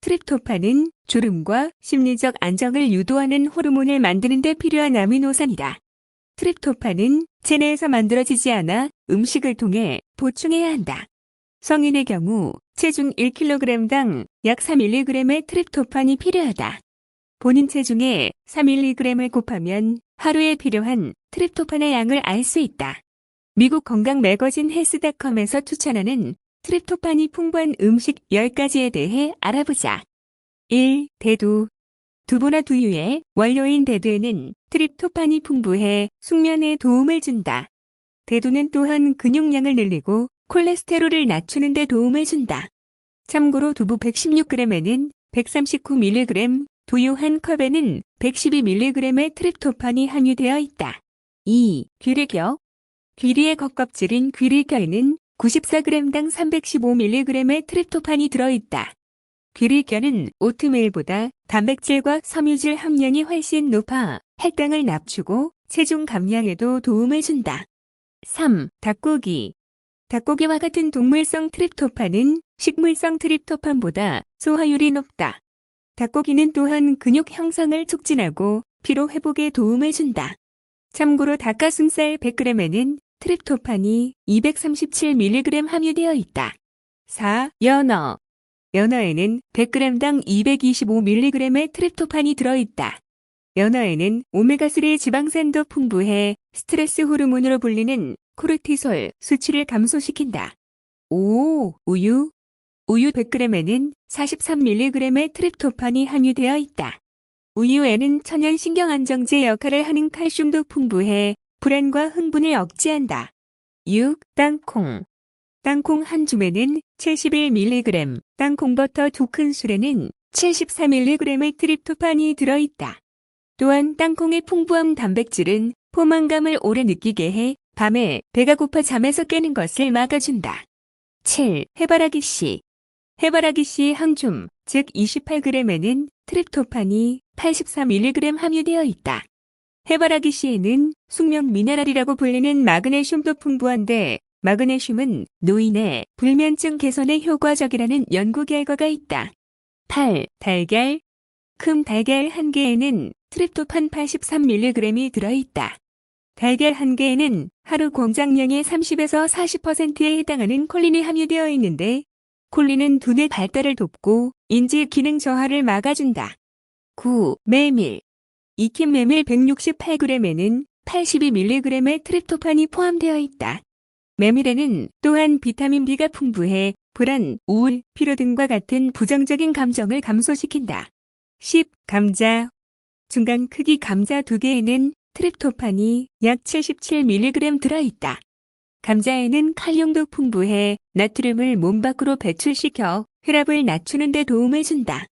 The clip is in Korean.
트립토판은 졸음과 심리적 안정을 유도하는 호르몬을 만드는 데 필요한 아미노산이다. 트립토판은 체내에서 만들어지지 않아 음식을 통해 보충해야 한다. 성인의 경우 체중 1kg당 약 4mg의 트립토판이 필요하다. 본인 체중에 4mg을 곱하면 하루에 필요한 트립토판의 양을 알 수 있다. 미국 건강 매거진 헬스닷컴에서 추천하는 트립토판이 풍부한 음식 10가지에 대해 알아보자. 1. 대두. 두부나 두유의 원료인 대두에는 트립토판이 풍부해 숙면에 도움을 준다. 대두는 또한 근육량을 늘리고 콜레스테롤을 낮추는 데 도움을 준다. 참고로 두부 116g에는 139mg, 두유 한 컵에는 112mg의 트립토판이 함유되어 있다. 2. 귀리겨. 귀리의 겉껍질인 귀리겨에는 94g당 315mg의 트립토판이 들어있다. 귀리겨는 오트메일보다 단백질과 섬유질 함량이 훨씬 높아 혈당을 낮추고 체중 감량에도 도움을 준다. 3. 닭고기. 닭고기와 같은 동물성 트립토판은 식물성 트립토판보다 소화율이 높다. 닭고기는 또한 근육 형성을 촉진하고 피로 회복에 도움을 준다. 참고로 닭가슴살 100g에는 트립토판이 237mg 함유되어 있다. 4. 연어. 연어에는 100g당 225mg의 트립토판이 들어있다. 연어에는 오메가3 지방산도 풍부해 스트레스 호르몬으로 불리는 코르티솔 수치를 감소시킨다. 5. 우유. 우유 100g에는 43mg의 트립토판이 함유되어 있다. 우유에는 천연 신경안정제 역할을 하는 칼슘도 풍부해 불안과 흥분을 억제한다. 6. 땅콩. 땅콩 한 줌에는 71mg, 땅콩버터 두 큰술에는 74mg의 트립토판이 들어있다. 또한 땅콩의 풍부한 단백질은 포만감을 오래 느끼게 해 밤에 배가 고파 잠에서 깨는 것을 막아준다. 7. 해바라기 씨. 해바라기 씨 한 줌, 즉 28g에는 트립토판이 83mg 함유되어 있다. 해바라기 씨에는 숙명 미네랄이라고 불리는 마그네슘도 풍부한데 마그네슘은 노인의 불면증 개선에 효과적이라는 연구 결과가 있다. 8. 달걀. 큰 달걀 한 개에는 트립토판 83mg이 들어있다. 달걀 한 개에는 하루 공장량의 30에서 40%에 해당하는 콜린이 함유되어 있는데 콜린은 두뇌 발달을 돕고 인지 기능 저하를 막아준다. 9. 메밀. 익힌 메밀 168g에는 82mg의 트립토판이 포함되어 있다. 메밀에는 또한 비타민 B가 풍부해 불안, 우울, 피로 등과 같은 부정적인 감정을 감소시킨다. 10. 감자. 중간 크기 감자 2개에는 트립토판이 약 77mg 들어있다. 감자에는 칼륨도 풍부해 나트륨을 몸 밖으로 배출시켜 혈압을 낮추는 데 도움을 준다.